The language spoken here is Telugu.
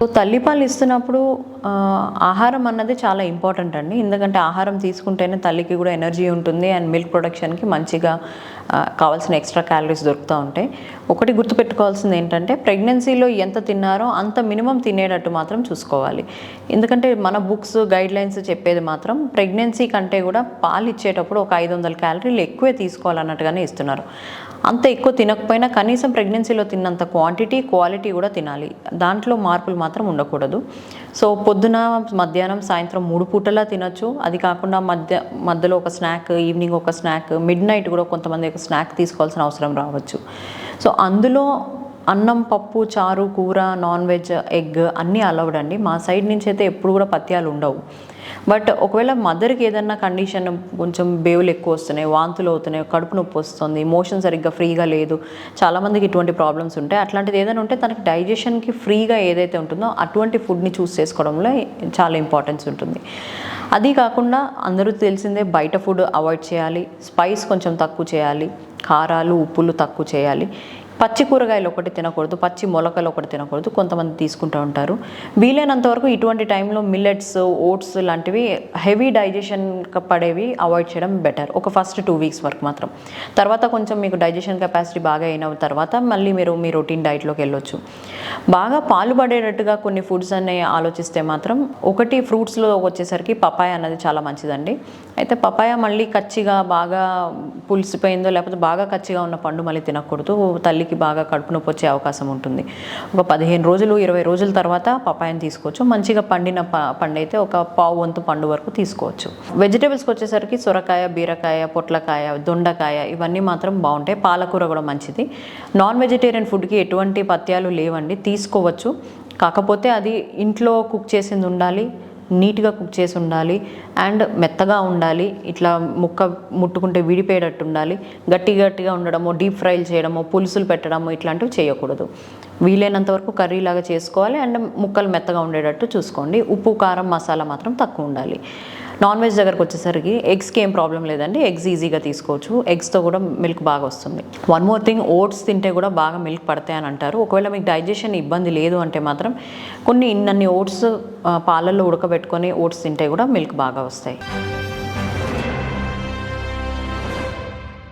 సో తల్లిపాలు ఇస్తున్నప్పుడు ఆహారం అన్నది చాలా ఇంపార్టెంట్ అండి. ఎందుకంటే ఆహారం తీసుకుంటేనే తల్లికి కూడా ఎనర్జీ ఉంటుంది అండ్ మిల్క్ ప్రొడక్షన్కి మంచిగా కావాల్సిన ఎక్స్ట్రా క్యాలరీస్ దొరుకుతూ ఉంటాయి. ఒకటి గుర్తుపెట్టుకోవాల్సింది ఏంటంటే ప్రెగ్నెన్సీలో ఎంత తిన్నారో అంత మినిమం తినేటట్టు మాత్రం చూసుకోవాలి. ఎందుకంటే మన బుక్స్ గైడ్ లైన్స్ చెప్పేది మాత్రం ప్రెగ్నెన్సీ కంటే కూడా పాలు ఇచ్చేటప్పుడు ఒక ఐదు వందల క్యాలరీలు ఎక్కువే తీసుకోవాలన్నట్టుగానే ఇస్తున్నారు. అంత ఎక్కువ తినకపోయినా కనీసం ప్రెగ్నెన్సీలో తిన్నంత క్వాంటిటీ క్వాలిటీ కూడా తినాలి. దాంట్లో మార్పులు మాత్రం ఉండకూడదు. సో పొద్దున మధ్యాహ్నం సాయంత్రం మూడు పూటలా తినొచ్చు. అది కాకుండా మధ్య మధ్యలో ఒక స్నాక్ ఈవినింగ్ ఒక స్నాక్ మిడ్ నైట్ కూడా కొంతమంది ఒక స్నాక్ తీసుకోవాల్సిన అవసరం రావచ్చు. సో అందులో అన్నం పప్పు చారు కూర నాన్ వెజ్ ఎగ్ అన్నీ అలౌడ్ అండి. మా సైడ్ నుంచి అయితే ఎప్పుడు కూడా పత్యాలు ఉండవు. బట్ ఒకవేళ మదర్కి ఏదన్నా కండిషన్ కొంచెం బేవులు ఎక్కువ వస్తున్నాయి వాంతులు అవుతున్నాయి కడుపు నొప్పి వస్తుంది మోషన్ సరిగ్గా ఫ్రీగా లేదు చాలామందికి ఇటువంటి ప్రాబ్లమ్స్ ఉంటాయి. అట్లాంటిది ఏదైనా ఉంటే తనకి డైజెషన్కి ఫ్రీగా ఏదైతే ఉంటుందో అటువంటి ఫుడ్ని చూస్ చేసుకోవడంలో చాలా ఇంపార్టెన్స్ ఉంటుంది. అది కాకుండా అందరూ తెలిసిందే బయట ఫుడ్ అవాయిడ్ చేయాలి స్పైస్ కొంచెం తక్కువ చేయాలి కారాలు ఉప్పులు తక్కువ చేయాలి. పచ్చి కూరగాయలు ఒకటి తినకూడదు పచ్చి మొలకలు ఒకటి తినకూడదు కొంతమంది తీసుకుంటూ ఉంటారు. వీలైనంత వరకు ఇటువంటి టైంలో మిల్లెట్స్ ఓట్స్ లాంటివి హెవీ డైజెషన్ పడేవి అవాయిడ్ చేయడం బెటర్. ఒక ఫస్ట్ టూ వీక్స్ వరకు మాత్రం. తర్వాత కొంచెం మీకు డైజెషన్ కెపాసిటీ బాగా అయిన తర్వాత మళ్ళీ మీరు మీ రొటీన్ డైట్లోకి వెళ్ళొచ్చు. బాగా పాలు పడేటట్టుగా కొన్ని ఫుడ్స్ అనే ఆలోచిస్తే మాత్రం ఒకటి ఫ్రూట్స్లో వచ్చేసరికి పపాయ అన్నది చాలా మంచిదండి. అయితే పపాయ మళ్ళీ కచ్చిగా బాగా పులిసిపోయిందో లేకపోతే బాగా కచ్చిగా ఉన్న పండు మళ్ళీ తినకూడదు. తల్లి తల్లికి బాగా కడుపు నొప్పి వచ్చే అవకాశం ఉంటుంది. ఒక పదిహేను రోజులు ఇరవై రోజుల తర్వాత పపాయని తీసుకోవచ్చు. మంచిగా పండిన ప పండు అయితే ఒక పావు వంతు పండు వరకు తీసుకోవచ్చు. వెజిటేబుల్స్కి వచ్చేసరికి సొరకాయ బీరకాయ పొట్లకాయ దొండకాయ ఇవన్నీ మాత్రం బాగుంటాయి. పాలకూర కూడా మంచిది. నాన్ వెజిటేరియన్ ఫుడ్కి ఎటువంటి పత్యాలు లేవండి. తీసుకోవచ్చు. కాకపోతే అది ఇంట్లో కుక్ చేసింది ఉండాలి. నీట్గా కుక్ చేసి ఉండాలి. అండ్ మెత్తగా ఉండాలి. ఇట్లా ముక్క ముట్టుకుంటే విడిపోయేటట్టు ఉండాలి. గట్టి గట్టిగా ఉండడము డీప్ ఫ్రైలు చేయడము పులుసులు పెట్టడము ఇట్లాంటివి చేయకూడదు. వీలైనంత వరకు కర్రీ లాగా చేసుకోవాలి. అండ్ ముక్కలు మెత్తగా ఉండేటట్టు చూసుకోండి. ఉప్పు కారం మసాలా మాత్రం తక్కువ ఉండాలి. నాన్ వెజ్ దగ్గరకు వచ్చేసరికి ఎగ్స్కి ఏం ప్రాబ్లం లేదండి. ఎగ్స్ ఈజీగా తీసుకోవచ్చు. ఎగ్స్తో కూడా మిల్క్ బాగా వస్తుంది. వన్ మోర్ థింగ్ ఓట్స్ తింటే కూడా బాగా మిల్క్ పడతాయి అని అంటారు. ఒకవేళ మీకు డైజెషన్ ఇబ్బంది లేదు అంటే మాత్రం కొన్ని ఇన్నన్ని ఓట్స్ పాలల్లో ఉడకబెట్టుకొని ఓట్స్ తింటే కూడా మిల్క్ బాగా వస్తాయి.